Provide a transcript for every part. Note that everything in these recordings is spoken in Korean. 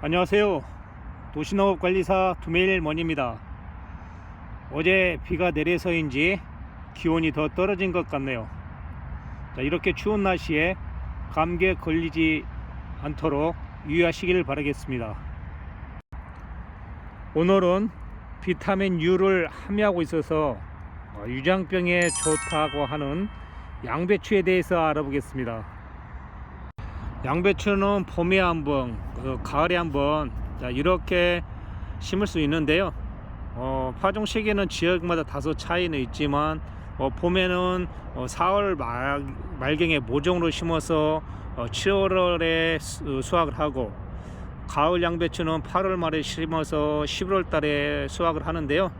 안녕하세요. 도시농업관리사 두메일 머니입니다. 어제 비가 내려서인지 기온이 더 떨어진 것 같네요. 자, 이렇게 추운 날씨에 감기에 걸리지 않도록 유의하시길 바라겠습니다. 오늘은 비타민 U를 함유하고 있어서 어, 유장병에 좋다고 하는 양배추에 대해서 알아보겠습니다. 양배추는 봄에 한번, 그 가을에 한번 자, 이렇게 심을 수 있는데요. 어, 파종 시기는 지역마다 다소 차이는 있지만 어, 봄에는 어, 4월 말, 말경에 모종으로 심어서 어, 7월에 수, 수확을 하고 가을 양배추는 8월 말에 심어서 11월 달에 수확을 하는데요.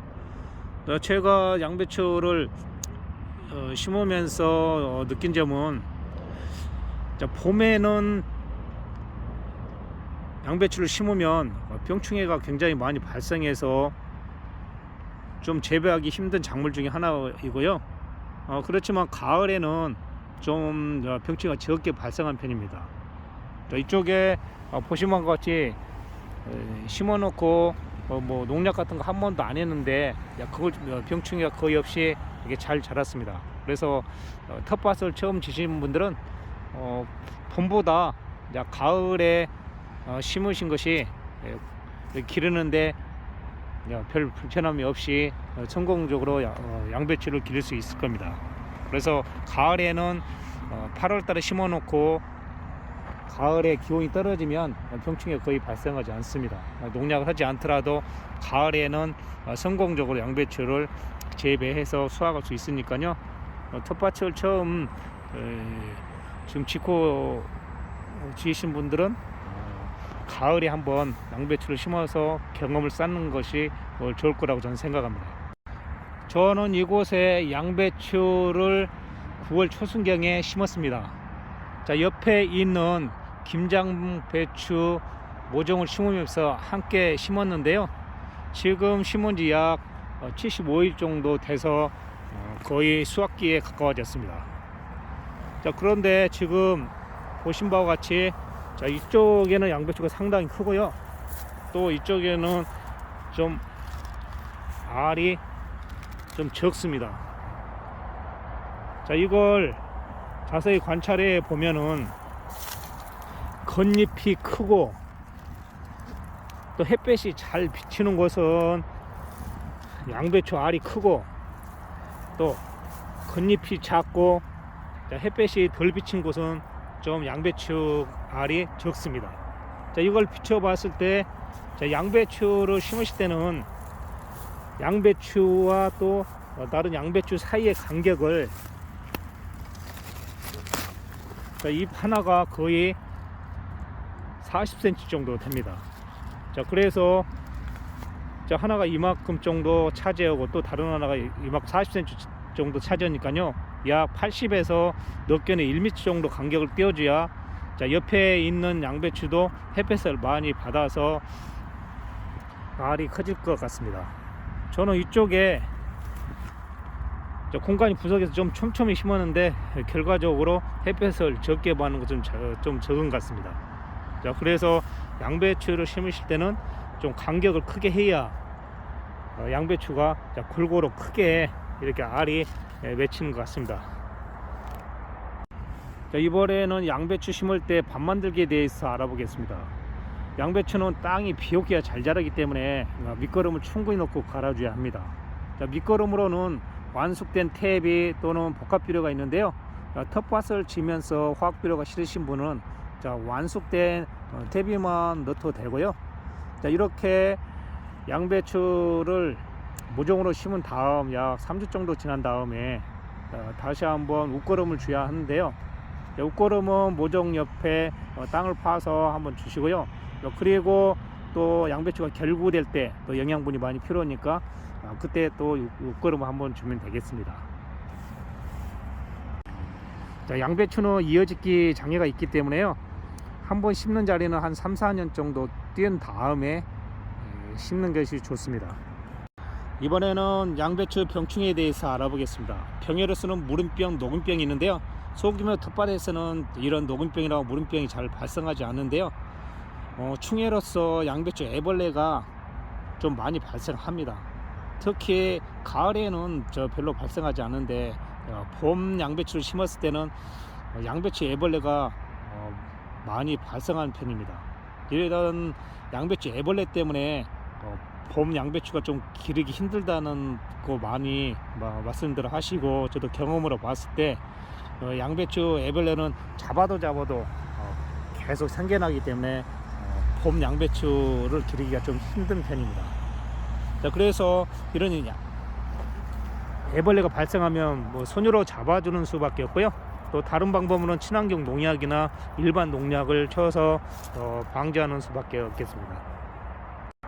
어, 제가 양배추를 어, 심으면서 어, 느낀 점은 자, 봄에는 양배추를 심으면 어, 병충해가 굉장히 많이 발생해서 좀 재배하기 힘든 작물 중에 하나이고요. 어, 그렇지만 가을에는 좀 어, 병충해가 적게 발생한 편입니다. 자, 이쪽에 어, 보시면 것 같이 에, 심어놓고 어, 뭐 농약 같은 거 한 번도 안 했는데 야, 그걸 어, 병충해가 거의 없이 이게 잘 자랐습니다. 그래서 어, 텃밭을 처음 지신 분들은 어, 봄보다 이제 가을에 어, 심으신 것이 예, 기르는데 야, 별 불편함이 없이 어, 성공적으로 야- 어, 양배추를 기를 수 있을 겁니다. 그래서 가을에는 어, 8월 달에 심어 놓고 가을에 기온이 떨어지면 병충해 거의 발생하지 않습니다. 어, 농약을 하지 않더라도 가을에는 어, 성공적으로 양배추를 재배해서 수확할 수 있으니까요. 어, 텃밭을 처음 에, 지금 짓고 지으신 분들은 어, 가을에 한번 양배추를 심어서 경험을 쌓는 것이 어, 좋을 거라고 저는 생각합니다. 저는 이곳에 양배추를 9월 초순경에 심었습니다. 자, 옆에 있는 김장배추 모종을 심으면서 함께 심었는데요. 지금 심은 지 약 75일 정도 돼서 어, 거의 수확기에 가까워졌습니다. 자, 그런데 지금 보신 바와 같이 자, 이쪽에는 양배추가 상당히 크고요. 또 이쪽에는 좀 알이 좀 적습니다. 자, 이걸 자세히 관찰해 보면은 겉잎이 크고 또 햇볕이 잘 비치는 곳은 양배추 알이 크고 또 겉잎이 작고 자, 햇볕이 덜 비친 곳은 좀 양배추 알이 적습니다. 자, 이걸 비춰봤을 때 자, 양배추를 심으실 때는 양배추와 또 어, 다른 양배추 사이의 간격을 자, 잎 하나가 거의 40cm 정도 됩니다. 자, 그래서 자, 하나가 이만큼 정도 차지하고 또 다른 하나가 이만큼 40cm 정도 차지하니까요. 약 80에서 넓게는 1m 정도 간격을 띄워줘야 자, 옆에 있는 양배추도 햇볕을 많이 받아서 알이 커질 것 같습니다. 저는 이쪽에 저 공간이 부족해서 좀 촘촘히 심었는데 결과적으로 햇볕을 적게 받는 것은 좀 적은 것 같습니다. 자, 그래서 양배추를 심으실 때는 좀 간격을 크게 해야 어, 양배추가 자, 골고루 크게 이렇게 알이 예, 맺히는 것 같습니다. 자, 이번에는 양배추 심을 때 밥 만들기에 대해서 알아보겠습니다. 양배추는 땅이 비옥기가 잘 자라기 때문에 어, 밑거름을 충분히 넣고 갈아줘야 합니다. 자, 밑거름으로는 완숙된 탭이 또는 복합비료가 있는데요. 자, 텃밭을 지면서 화학비료가 싫으신 분은 자, 완숙된 어, 탭이만 넣어도 되고요. 자, 이렇게 양배추를 모종으로 심은 다음 약 3주 정도 지난 다음에 어, 다시 한번 웃거름을 줘야 하는데요. 자, 웃거름은 모종 옆에 어, 땅을 파서 한번 주시고요. 어, 그리고 또 양배추가 결구될 때 또 영양분이 많이 필요하니까 어, 그때 또 웃거름을 한번 주면 되겠습니다. 자, 양배추는 이어짓기 장애가 있기 때문에요. 한번 심는 자리는 한 3, 4년 정도 뛴 다음에 에, 심는 것이 좋습니다. 이번에는 양배추 병충해에 대해서 알아보겠습니다. 병에로서는 무름병, 녹음병이 있는데요. 소규모 텃밭에서는 이런 녹음병이나 무름병이 잘 발생하지 않는데요. 어, 충해로서 양배추 애벌레가 좀 많이 발생합니다. 특히 가을에는 저 별로 발생하지 않는데 어, 봄 양배추를 심었을 때는 어, 양배추 애벌레가 어, 많이 발생하는 편입니다. 이런 양배추 애벌레 때문에 어, 봄 양배추가 좀 기르기 힘들다는 거 많이 마- 말씀들 하시고 저도 경험으로 봤을 때 어, 양배추 애벌레는 잡아도 잡아도 어, 계속 생겨나기 때문에 어, 봄 양배추를 기르기가 좀 힘든 편입니다. 자, 그래서 이런 야- 애벌레가 발생하면 뭐 손으로 잡아주는 수밖에 없고요. 또 다른 방법으로는 친환경 농약이나 일반 농약을 쳐서 어, 방지하는 수밖에 없겠습니다.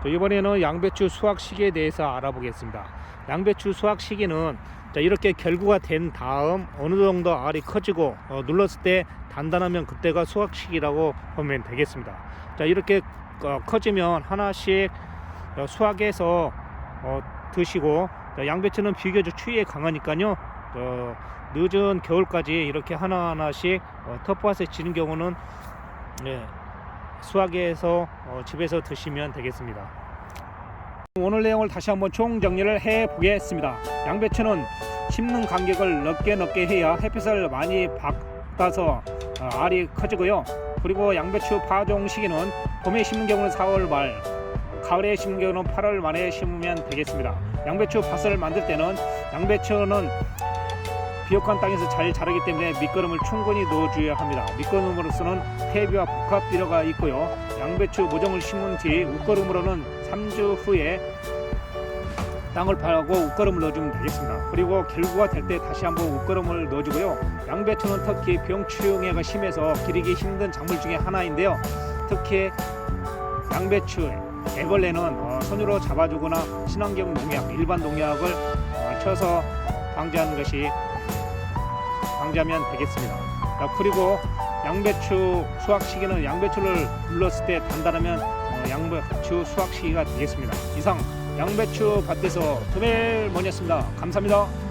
자, 이번에는 양배추 수확 시기에 대해서 알아보겠습니다. 양배추 수확 시기는 자, 이렇게 결구가 된 다음 어느 정도 알이 커지고 어, 눌렀을 때 단단하면 그때가 수확 시기라고 보면 되겠습니다. 자, 이렇게 어, 커지면 하나씩 어, 수확해서 어, 드시고 자, 양배추는 비교적 추위에 강하니까요. 어, 늦은 겨울까지 이렇게 하나하나씩 어, 텃밭에 지는 경우는 네, 수확해서 어, 집에서 드시면 되겠습니다. 오늘 내용을 다시 한번 총 정리를 해 보겠습니다. 양배추는 심는 간격을 넓게 넓게 해야 햇빛을 많이 받아서 어, 알이 커지고요. 그리고 양배추 파종 시기는 봄에 심는 경우는 4월 말, 가을에 심는 경우는 8월 말에 심으면 되겠습니다. 양배추 밭을 만들 때는 양배추는 비옥한 땅에서 잘 자라기 때문에 밑거름을 충분히 넣어줘야 합니다. 밑거름으로서는 퇴비와 복합 비료가 있고요. 양배추 모종을 심은 뒤 웃거름으로는 3주 후에 땅을 파고 웃거름을 넣어주면 되겠습니다. 그리고 결구가 될 때 다시 한번 웃거름을 넣어주고요. 양배추는 특히 병충해가 심해서 기르기 힘든 작물 중에 하나인데요. 특히 양배추 애벌레는 어, 손으로 잡아주거나 친환경 농약, 일반 농약을 어, 쳐서 방지하는 것이 방지하면 되겠습니다. 자, 그리고 양배추 수확 시기는 양배추를 눌렀을 때 단단하면 어, 양배추 수확 시기가 되겠습니다. 이상 양배추 밭에서 토멜머니였습니다. 감사합니다.